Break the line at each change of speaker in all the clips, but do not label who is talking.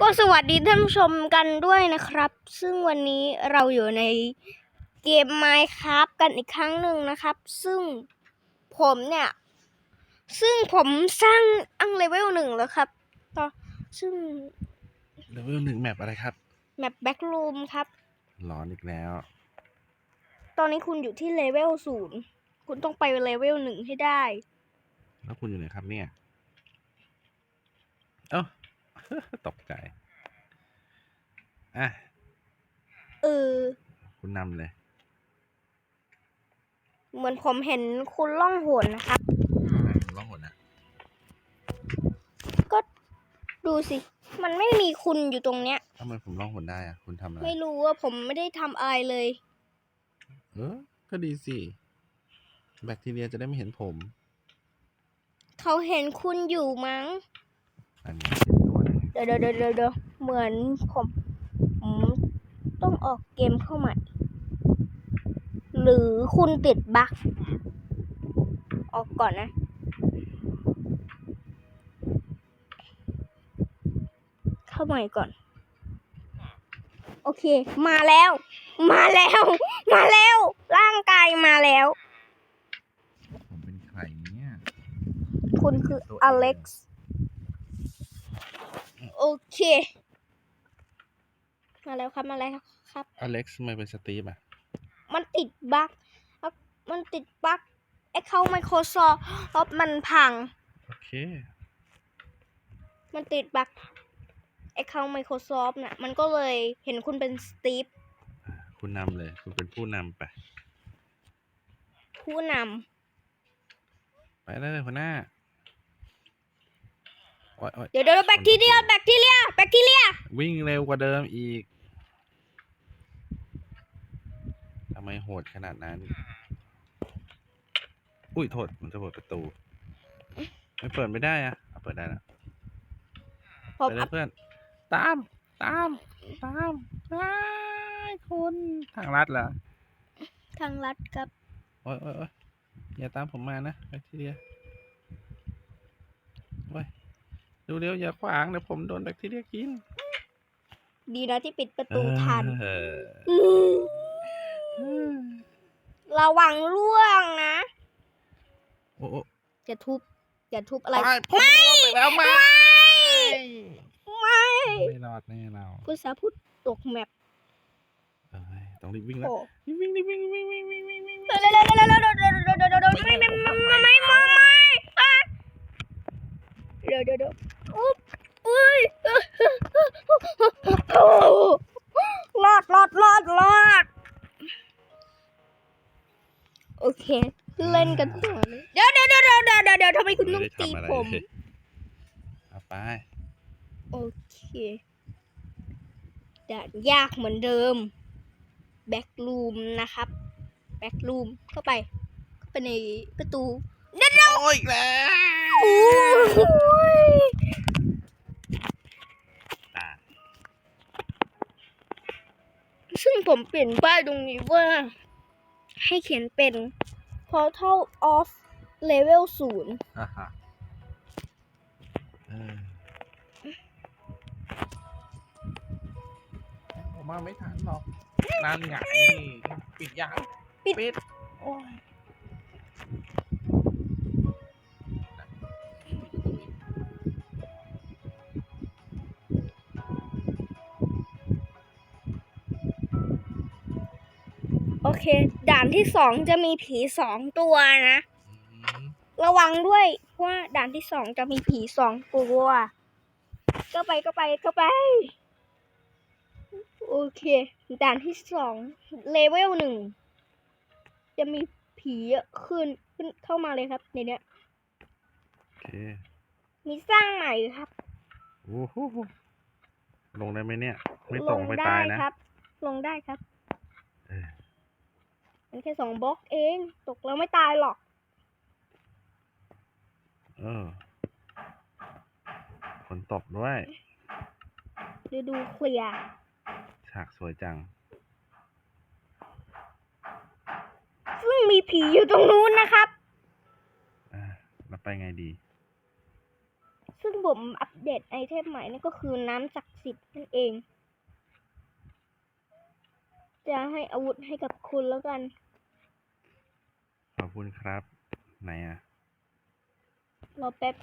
ก็สวัสดีท่านผู้ชมกันด้วยนะครับ ซึ่งวันนี้เราอยู่ในเกม Minecraft กันอีกครั้งหนึ่งนะครับ ซึ่งผมเนี่ย ซึ่งผมสร้างอังเลเวลหนึ่งแล้วครับต่อซึ่ง
เลเวลหนึ่งแมปอะไรครับ
แมปแบ็กรูมครับ
หลอนอีกแล้ว
ตอนนี้คุณอยู่ที่เลเวลศูนย์คุณต้องไปเลเวลหนึ่งให้ได้
แล้วคุณอยู่ไหนครับเนี่ยเอ้า ตกใจอะ
เออ
คุณนำเลย
เหมือนผมเห็นคุณล่องหนนะครับ
ร้องหนนะ
ก็ดูสิ มันไม่มีคุณอยู่ตรงเนี้ย
ทำไมผมร้องหนได้อะคุณทำอะไร
ไม่รู้ว่าผมไม่ได้ทำอะไรเลย
เออ ก็ดีสิ แบคทีเรียจะได้ไม่เห็นผม
เขาเห็นคุณอยู่มั้ง
อันนี้ เป็นตัวหนึง
เดี๋ยวเดี๋ยวเดี๋ยวเดี๋ยวเดี๋ยวเหมือนผมผมต้องออกเกมเข้าใหม่ หรือคุณติดบั๊กออกก่อนนะ เข้าใหม่ก่อน โอเค มาแล้ว มาแล้ว มาแล้ว ร่างกายมาแล้ว
ผมเป็นใครเนี่ย
คุณคืออเล็กซ์ โอเค มาแล้วครับมาแล้วครับ
อเล็กซ์ทำไมเป็นสตีฟอะ
มันติดบั๊กครับมันติดบั๊กไอเข้า Microsoft มันพัง
โอเค
มันติดบั๊กไอเข้า Microsoft น่ะ มันก็เลยเห็นคุณเป็นสตีฟ
คุณนำเลย คุณเป็นผู้นำไป
ผู้น
ไปได้เลยหัวหน้า โอ๊ยโอ๊ยำ
เดี๋ยวเดี๋ยวแบคทีเรียแบคทีเรียแบคทีเรีย
วิ่งเร็วกว่าเดิมอีกทำไมโหดขนาดนั้น อุ้ยโทษมันจะเปิดประตู ไม่เปิดไม่ได้อะเอาเปิดได้แล้ว
ผม
ไปเลยเพื่อน ตาม ตาม ตามว้ายคุณทางลัดเหรอ
ทางลัดครับ
โอ๊ยโอ๊ยโอ๊ยอย่าตามผมมานะแบคทีเรียโอ้ย ดูเร็วอย่าขวางเดี๋ยวผมโดนแบคทีเรียกิน
ดีนะที่ปิดประตูทัน
เออ
อืม
เออ
ระวังล่วงนะ
โอ้โอ้
อย่าทุบอย่าทุบอะไร
ไม่ผมร่วงไปแล้วไม่
ไม่
ไม่รอดแน่เรา
กูสาพูดตกแมป
เอ้ยต้องรีบวิ่งแล้ว
โอ้
รีบวิ่งรีบวิ่งรีบวิ่งวิ่งวิ่งวิ่งวิ่ง
เร็วเร็วเร็วเร็วเร็วเร็วเร็วเร็วเร็วเร็วเร็วไม่ไม่ไม่ไม่ไม่ไม่ไม่อะ เดี๋ยวเดี๋ยวเดี๋ยวอุ๊บอุ้ยรอดรอดรอดรอดโอเค เล่นกันต่อเลยเดี๋ยวเดี๋ยวเดี๋ยวเดี๋ยวเดี๋ยวเดี๋ยวทำไมคุณต้องตีผม
เลยเอาไป
โอเคด่านยากเหมือนเดิม แบ็กลูมนะครับ แบ็กลูมเข้าไป เข้าไปในประตู
โอ้ยอีกแล้ว
โอ้ย
ตาย
ซึ่งผมเปลี่ยนป้ายตรงนี้ว่า ให้เขียนเป็น portal of level ศูนย์
อ่าฮะเออผมมาไม่ทันหรอกนั่นไงปิดยังปิด โอ้ย
โอเค ด่านที่สองจะมีผีสองตัวนะ
อืม
ระวังด้วยเพราะว่าด่านที่สองจะมีผีสองตัวก็ไปก็ไปก็ไป โอเค ด่านที่สองเลเวลหนึ่งจะมีผีเยอะขึ้นขึ้นเข้ามาเลยครับในเนี้ย
โอเค
มีสร้างใหม่ครับ
โอ้โหลงได้ไหมเนี่ย ไม่
ล
ตก
ง
ไป
ได้
ตายนะ
ครับลงได้ครับ
เออ
มันแค่สองบล็อกเอง ตกแล้วไม่ตายหรอก
เออฝนตกด้วย
ฤดูเคลียร์
ฉากสวยจัง
ซึ่งมีผีอยู่ตรงนู้นนะครับ
อ่าเราไปไงดี
ซึ่งผมอัปเดตไอเทมใหม่นั่นก็คือน้ำศักดิ์สิทธิ์นั่นเอง จะให้อาวุธให้กับคุณแล้วกัน
ข อบคุณครับ ไหนอะ
รอแป๊บ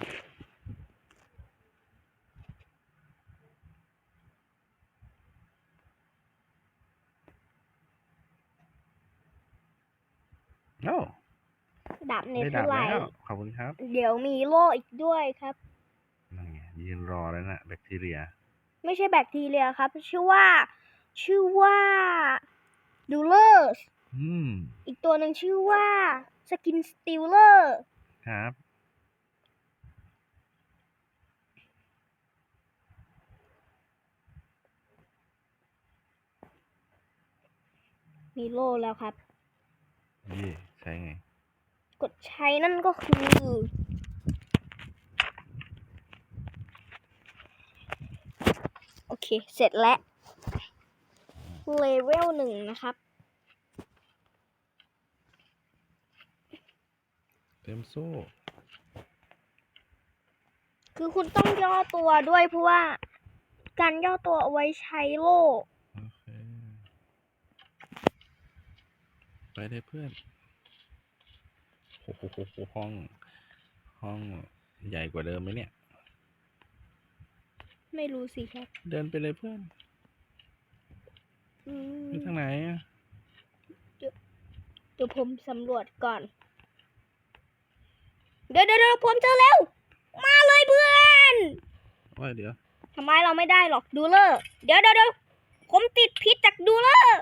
โอ้
ดาบเน
ได้
เธ
ดั
อบร์ไล
แล้ว
ท์
ขอบคุณครับ
เดี๋ยวมีโล่อีกด้วยครับ
นั่นไงยืนรอแล้วนะแบคทีเรีย
ไม่ใช่แบคทีเรียครับ ชื่อว่า ชื่อว่าดูเลอร์
อืม
อีกตัวหนึ่งชื่อว่า สกินสติลเลอร์
ครับ
มีโล่แล้วครับ
เย่ใช่ไง
กดใช้นั่นก็คือโอเค เสร็จแล้ว เลเวลหนึ่งนะครับ
ต็มโซ่
คือคุณต้องย่อตัวด้วยเพราะว่า การย่อตัวเอาไว้ใช้โล่
โอเค ไปเลยเพื่อนโอ้โหห้อง ห้องใหญ่กว่าเดิมไหมเนี่ย
ไม่รู้สิครับ
เดินไปเลยเพื่อน
อืม
ไปทางไหนอะ
เดี๋ยวผมสำรวจก่อน เดี๋ยวเดี๋ยวเดี๋ยวผมเจอแล้ว มาเลยเพื่อน
ว่าเดี๋ยว
ทำไมเราไม่ได้หรอกดูเลอร์เดี๋ยวเดี๋ยวเดี๋ยวผมติดพิษจากดูเลอร์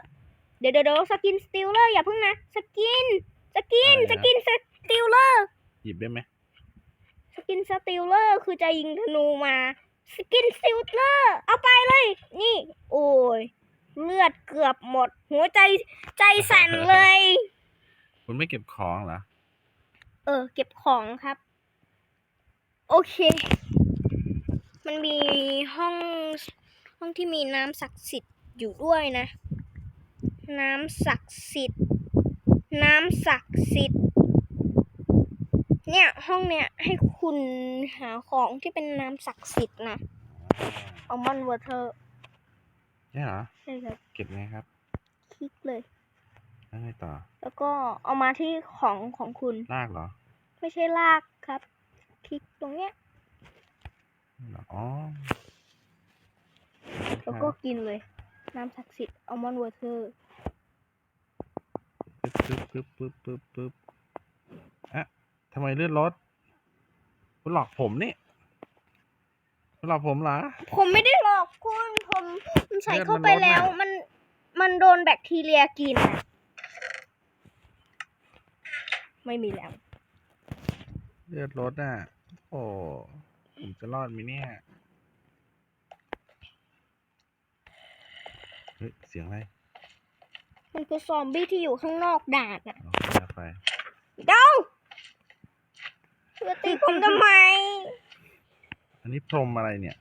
เดี๋ยวเดี๋ยวเดี๋ยวสกินสติลเลอร์อย่าเพิ่งนะสกินสกินสกินสติลเลอร์
หยิบได้ไหม
สกินสติลเลอร์คือจะยิงธนูมา สกินสติลเลอร์เอาไปเลย นี่ โอ้ยเลือดเกือบหมด หัวใจใจสั่นเลย
คุณไม่เก็บของเหรอ
เออ เก็บของครับ โอเค มันมีห้องห้องที่มีน้ำศักดิ์สิทธิ์อยู่ด้วยนะ น้ำศักดิ์สิทธิ์ น้ำศักดิ์สิทธิ์ เนี่ยห้องเนี่ยให้คุณหาของที่เป็นน้ำศักดิ์สิทธิ์นะเอามอนวอเตอร์
ใช่เหรอ
ใช่ครับ
เก็บไงครับ
คลิกเลย
แล้วไงต่อ
แล้วก็เอามาที่ของของคุณ
ลากเหรอ
ไม่ใช่ลากครับ คลิกตรงเนี้ย
เหรออ๋อ
แล้วก็กินเลย น้ำศักดิ์สิทธิ์อัลมอนด์วอเตอร์
ปึ๊บปึ๊บปึ๊บปึ๊บปึ๊บปึ๊บอะทำไมเลื่อนรถคุณหลอกผมนี่คุณหลอกผมเหรอ
ผมไม่ได้หลอกคุณผมใส่เข้าไป
เลือดมันลดน่ะ
แล้ว มันมันโดนแบคทีเรียกินน่ะไม่มีแล้ว
เลือดรถอะ โอ้ผมจะรอดไหมเนี่ย เฮ้ย เสียงอะไร
มันคือซอมบี้ที่อยู่ข้างนอกด่านน่ะ
โอเคเอาไป
เดาเพื่อตีผมทำไม
อันนี้พรมอะไรเนี่ย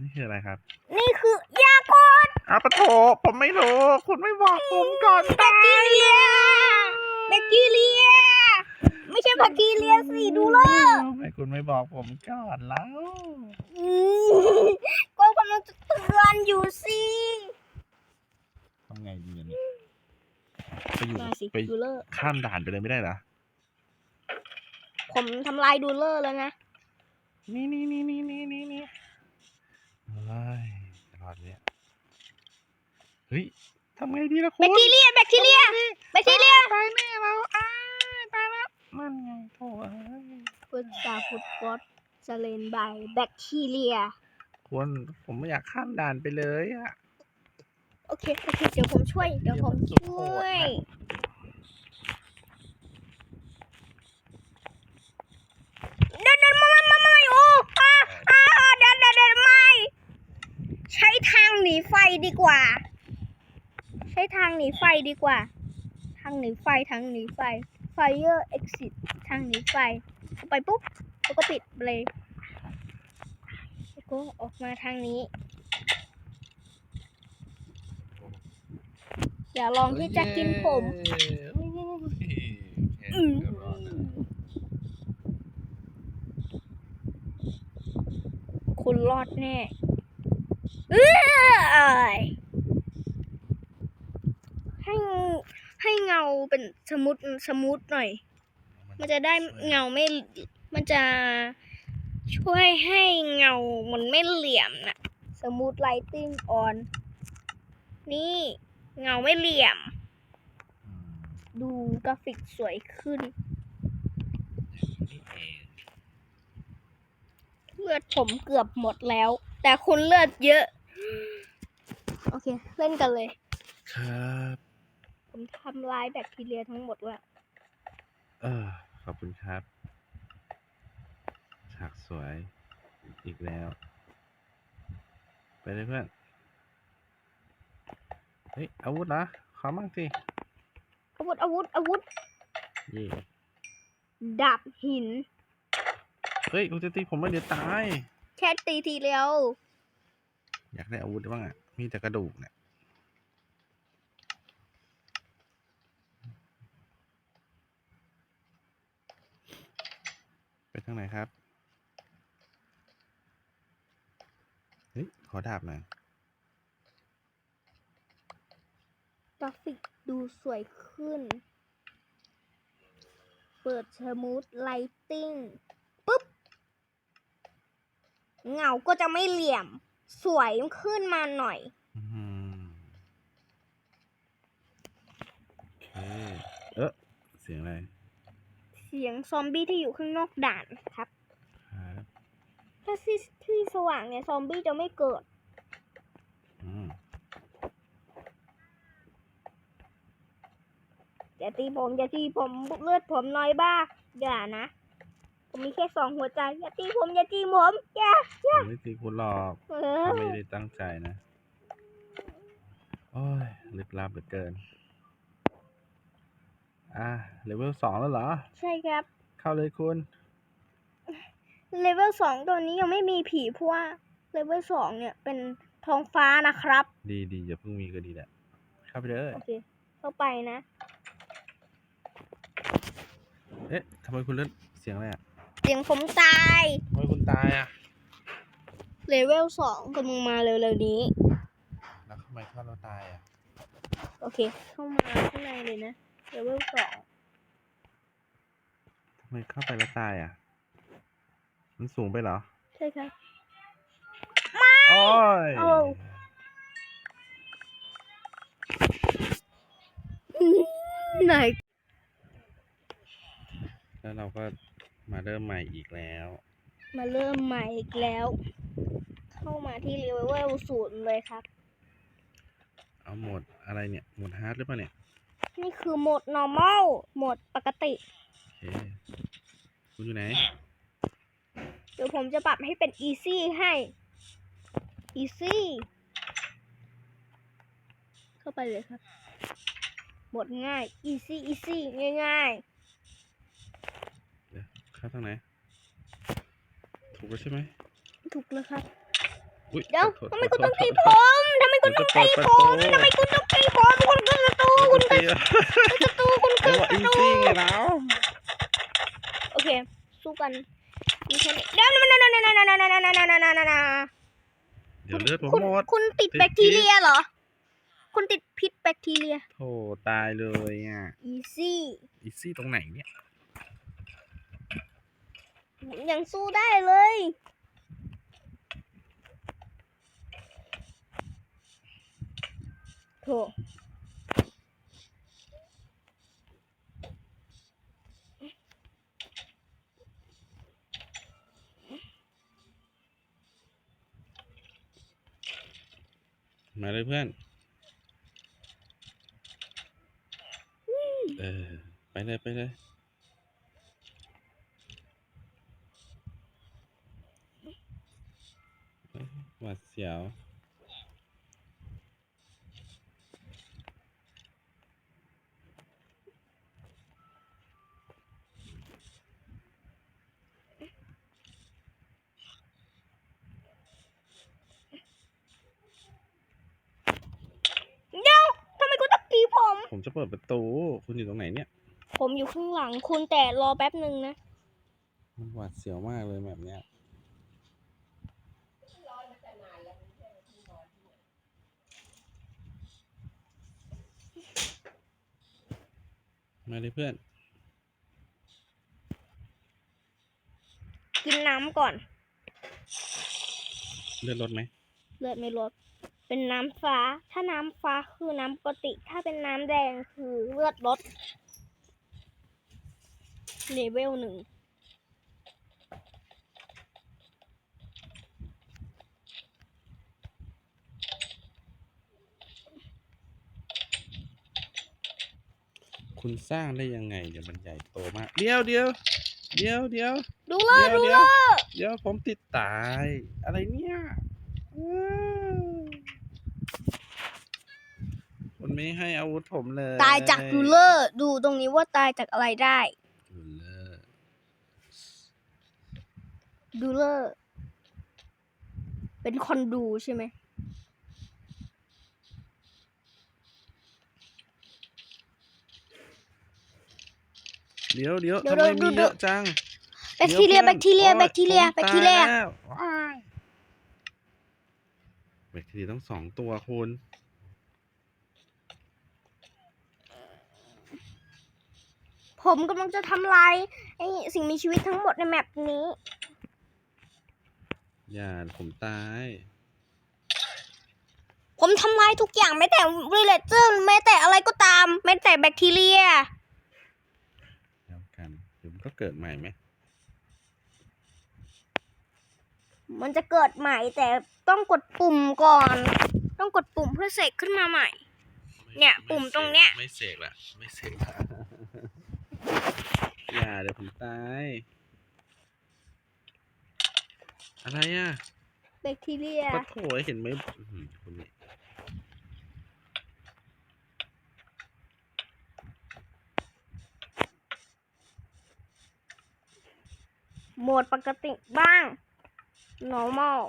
นี่คืออะไรครับ
นี่คือยากด
อ้าวปะโถผมไม่รู้ คุณไม่บอกผมก่อน
แบคทีเรียแบคทีเรีย ไม่ใช่แบคทีเรียสิดูเลย
ทำไมคุณไม่บอกผมก่อนแล้ว
อืมก็กำลังจะเตือนอยู่สิ
ทำไงดีเนี่ยไปอยู่
มาสิ
ไป
ดูเลอร์
ข้ามด่านไปเลยไม่ได้เหรอ
ผมทำลายดูเลอร์แล้วนะ
นี่นี่นี่นี่นี่นี่นี่เฮ้ยรอดเนี่ยเฮ้ยทำไงดีล่ะคุ
แบ
ณ
คทีเรียแบคทีเรียแบคทีเรีย
ตายแน่เราอ้า ยตายแล้วนั่นไงโถ่เอ้ย
พุทธาพุทธกอดสเลนบายแบคทีเรีย
คุณผมไม่อยากข้ามด่านไปเลยอะ
โอเค โอเค เดี๋ยวผมช่วย เดี๋ยวผม
เดี๋ยวมันสุดโห
ช่
ด
ว
นะ
ยเดี๋ยวเดี๋ยวมามามาโอ้อ่าอ่าเดี๋ยวเดี๋ยวเดี๋ยวไม่ ใช้ทางหนีไฟดีกว่า ใช้ทางหนีไฟดีกว่า ทางหนีไฟ ทางหนีไฟ Fire Exit ทางนี้ไฟเข้าไปปุ๊บแล้วก็ปิดเลยแล้วก็ออกมาทางนี้ อย่าลองที่จะกินผม
อ้ยแค่
อืม
นี้ก็รอดแล้ว
อดแน่เอ้ยให้ ให้เงาเป็นสมูทสมูทหน่อย มันจะได้เงาไม่ มันจะช่วยให้เงา มันไม่เหลี่ยมนะสมูทไลติ้งออน นี่เงาไม่เหลี่ยม
อืม
ดูกราฟิกสวยขึ้น
นี่เอง
เลือดผมเกือบหมดแล้ว แต่คุณเลือดเยอะ โอเค เล่นกันเลย
ครับ
ผมทำลายแบคทีเรียทั้งหมดแล้ว
เออ ขอบคุณครับ ฉากสวยอีกแล้ว ไปเลยเพื่อน เฮ้ย อาวุธนะขอมั่งสิ
อาวุธอาวุธอาวุธ
เย่
ดาบหิน
เฮ้ยคุณจะตีผมไม่เดี๋ยวตาย
แค่ตีทีเดียว
อยากได้อาวุธบ้างอะ มีแต่กระดูกเนี่ย ทางไหนครับ เฮ้ย ขอดาบหน่อย
กราฟิกดูสวยขึ้น เปิดสมูทไลติ้งปุ๊บ เงาก็จะไม่เหลี่ยม สวยขึ้นมาหน่อย
อืมโอเคเออเสียงอะไร
เสียงซอมบี้ที่อยู่ข้างนอกด่านครับ
ครับ
ถ้าที่ที่สว่างเนี่ยซอมบี้จะไม่เกิด
อืม
อย่าตีผมอย่าตีผมเลือดผมน้อยบ้าอย่านะ ผมมีแค่สองหัวใจ อย่าตีผมอย่าตีผมอย่า
ผมไม่ตีคุณหรอก
เออ
ถ้าไม่ได้ตั้งใจนะ โอ้ยลึกลับเหลือเกิน อะเลเวลสองแล้วเหรอ
ใช่ครับ
เข้าเลยคุณ
เลเวลสองตัวนี้ยังไม่มีผีเพราะว่าเลเวลสองเนี่ยเป็นท้องฟ้านะครับ
ดีดีอย่าเพิ่งมีก็ดีแหละ เข้าไปเลย
โอเค เข้าไปนะ
เอ๊ะทำไมคุณเล่นเสียงอะไรอะ
เสียงผมตาย
ทำไมคุณตายอะ
เลเวลสองกำลังมาเร็วๆนี้
แล้วทำไมเข้าเราตายอะ
โอเค เข้ามาข้างในเลยนะ เลเวลสอง
ทำไมเข้าไปแล้วตายอะ มันสูงไปเหรอ
ใช่ครับ
โอ้ย
โอ้ไหน
แล้วเราก็มาเริ่มใหม่อีกแล้ว
มาเริ่มใหม่อีกแล้ว เข้ามาที่เลเวลศูนย์เลยครับ
เอาโหมดอะไรเนี่ยโหมดฮาร์ดหรือเปล่าเนี่ย
นี่คือโหมด normal โหมดปกติ
โอเคคุณอยู่ไหน
เดี๋ยวผมจะปรับให้เป็น easy ให้ easy เข้าไปเลยครับ หมดง่าย easy easy ง่าย
เดี๋ยวเข้าทางไหน ถูกแล้วใช่ไหม
ๆ ถูกแล้วครับ
อุ้ย
เดี๋ยว
โทษ
ทำไม
โท
คุณ
ษ
ต้อง
โทษ
ตี
โท
ผ
ษ
มทำไมคุณต้องตีผมทำไมคุณต้องตีผมคุณคือศัตรู
คุณตีอะ
ศัตรูคุณ
เดี๋
คื
ยว
อ
ว่า
ศั
อิน
ตรู
ซี่ไงแล้ว
โอเคสู้กันมีแค่นี้เดี๋ยวนั่นนั่นนั่นนั่นนั่นนั่นนั่นนั่นนั่นนั่น
เดี๋ยวเลือดผม
คุณ
หมด
คุณติด
ติด
แบคที
พิษ
เรียเหรอ คุณติดพิษแบคทีเรีย
โธ่ตายเลยอะ
easy
อินซี่ตรงไหนเนี่ย
ยังสู้ได้เลย โถ
มาเลยเพื่อน เออ ไปเลยไปเลยเอ้ยหวัดเสียว ปิดประตู คุณอยู่ตรงไหนเนี่ย
ผมอยู่ข้างหลังคุณแต่รอแป๊บหนึ่งนะ
มันหวาดเสียวมากเลยแบบเนี้ยมาเลยเพื่อน
กินน้ำก่อน
เลือดลดไหม
เลือดไม่ลด เป็นน้ำฟ้า ถ้าน้ำฟ้าคือน้ำปกติ ถ้าเป็นน้ำแดงคือเลือดลดเลเวลหนึ่ง
คุณสร้างได้ยังไงเดี๋ยวมันใหญ่โตมาก เดี๋ยวเดี๋ยวเดี๋ยวเดี๋ยว
ดูเลย
เดี๋ยว
ดู
เดี๋
เลย
วยเดี๋ยวผมติดตาย อะไรเนี่ย อ้าวคุณไม่ให้อาวุธผมเลย
ตายจากดูเลอร์ ดูตรงนี้ว่าตายจากอะไรได้
ดูเลอร์
ดูเลอร์ เป็นคนดูใช่ไหม
เดี๋ยวเดี๋ยว
เดี๋ยว
ทำไม
ดู
มี
ดู
เยอะจัง
แบคทีเรีย แบคทีเรีย แบคทีเรีย แบคทีเรีย
ว้ายแบคทีเรียต้องสองตัวคุณ
ผมกำลังจะทำลายไอ้สิ่งมีชีวิตทั้งหมดในแมปนี้
อย่าผมตาย
ผมทำลายทุกอย่างแม้แต่วิเลเจอร์แม้แต่อะไรก็ตามแม้แต่แบคทีเรีย
แล้วกันเดี๋ยวมันก็เกิดใหม่ไหม
มันจะเกิดใหม่แต่ต้องกดปุ่มก่อน ต้องกดปุ่มเพื่อเสกขึ้นมาใหม่ เนี่ย
ไม่
ปุ่ม
เสก
ตรงเนี้ย
ไม่เสกละไม่เสกละ อย่าเดี๋ยวผมตาย อะไรอะ
แบคทีเรีย
ก็โถยเห็นไหมอื้อหือคุณนี่
โหมดปกติบ้าง normal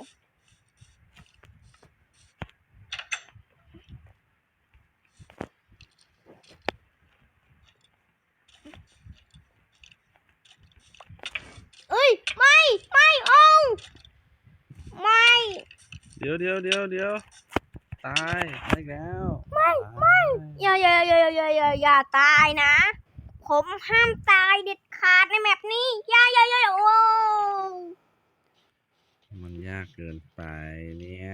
เอ้ย ไม่ ไม่เอาไม่
เดี๋ยวเดี๋ยวเดี๋ยวเดี๋ยวตายตายอีกแล้ว
ไม่ไม่
ตาย
อย่าอย่าอย่าอย่าอย่าอย่าตายนะ ผมห้ามตายเด็ดขาดในแมปนี้อย่าอย่าอย่าอย่าโอ้
มันยากเกินไปเนี่ย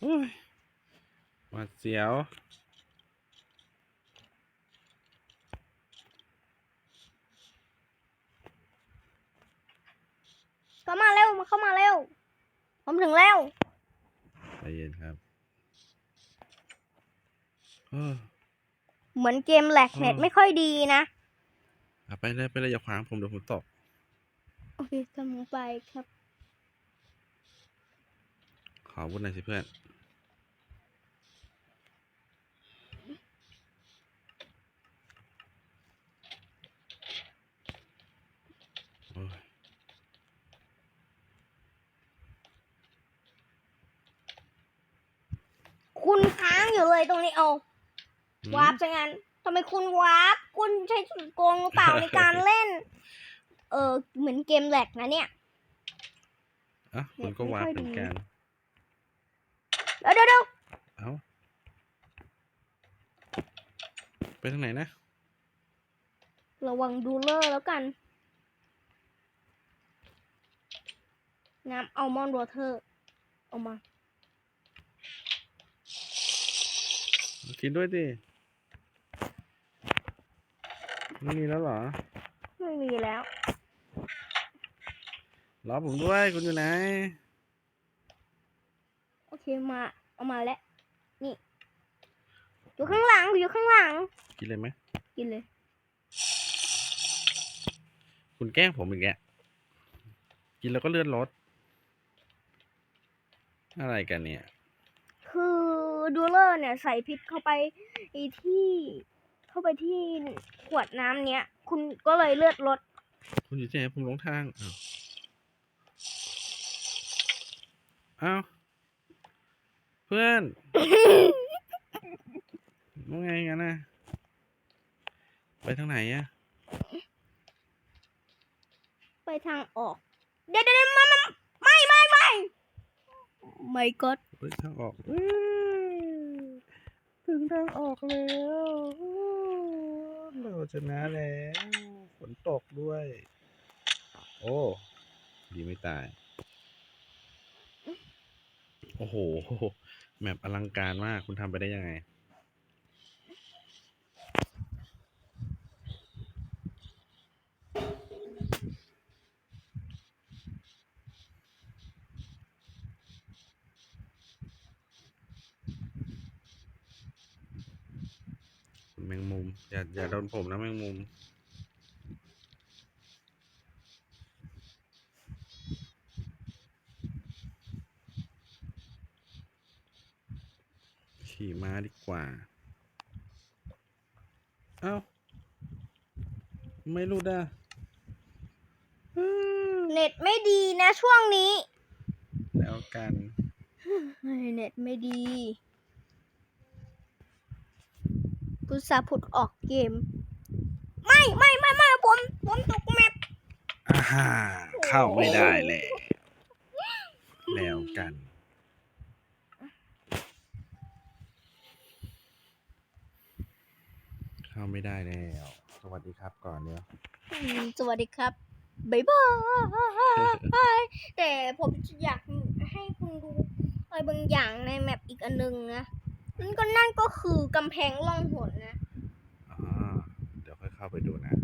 โอ้ยหวาดเสียว
เข้ามาเร็วมาเข้ามาเร็ว ผมถึงแล้ว
ใจเย็นครับเออ
เหมือนเกมแหลกเน็ต
อืม
ไม่ค่อยดีนะ
เอาไปเลยไปเลยอย่าขวางผมเดี๋ยวผมตก
โอเคกำลังไปครับ
ขอวุ้นหน่อยสิเพื่อน
คุณค้างอยู่เลยตรงนี้เอา
หืม
วาร์ปซะงั้นทำไมคุณวาร์ปคุณใช้สุดโกงหรือเปล่า ในการเล่น เออเหมือนเกมแหลกนะเนี่ย
อะคุณก็
ไม่
วาร์ป
ค่อย
เหมือน
ดี
กัน
เดี๋ยวเดี๋ยวเดี๋ยว
เอ้า ไปทางไหนนะ
ระวังดูเลอร์แล้วกัน น้ำอัลมอนด์วอเตอร์เอามา
กินด้วยดิไม่มีแล้วเหรอ
ไม่มีแล้ว
รอผมด้วยคุณอยู่ไหน
โอเคมาเอามาแล้ว นี่ อยู่ข้างหลังอยู่ข้างหลัง
กินเลยไหม
กินเลย
คุณแกล้งผมอีกแกกินแล้วก็เลื่อนรถ อะไรกันเนี่ย
คือ ดูเลอร์เนี่ยใส่พิษเข้าไปไอ้ที่เข้าไปที่ขวดน้ำเนี้ย คุณก็เลยเลือดลด
คุณอยู่ที่ไหนผมหลงทางอ้าวอ้าวเพื่อนว่าไงกันนะไปทางไหนอะ
ไปทางออก เดี๋ยวเดี๋ยวเดี๋ยวมามาไม่ไม่ไม่ไม่ก็
เฮ้ยทางออกเอ้ย ถึงทางออกแล้วเราชนะแล้วฝนตกด้วย โอ้ ดีไม่ตาย โอ้โห แมปอลังการมาก คุณทำไปได้ยังไง แมงมุม อย่าอย่าโดนผมนะแมงมุม ขี่ม้าดีกว่า เอ้า ไม่รู้ด่ะอื้อ
เน็ตไม่ดีนะช่วงนี้
แล้วกัน
เน็ตไม่ดี พุทธาพุทธออกเกม ไม่ไม่ไม่ไม่ผมผมตกแมป
อาฮาเข้าไม่ได้แล้วแล้วกัน เข้าไม่ได้แล้ว สวัสดีครับก่อนเนี่ย
อืมสวัสดีครับบ๊ายบายแต่ผมอยากให้คุณดูอะไรบางอย่างในแมปอีกอันนึงนะ นั่นก็นั่นก็คือกำแพงล่องหนนะ
อ่า เดี๋ยวค่อยเข้าไปดู
นะ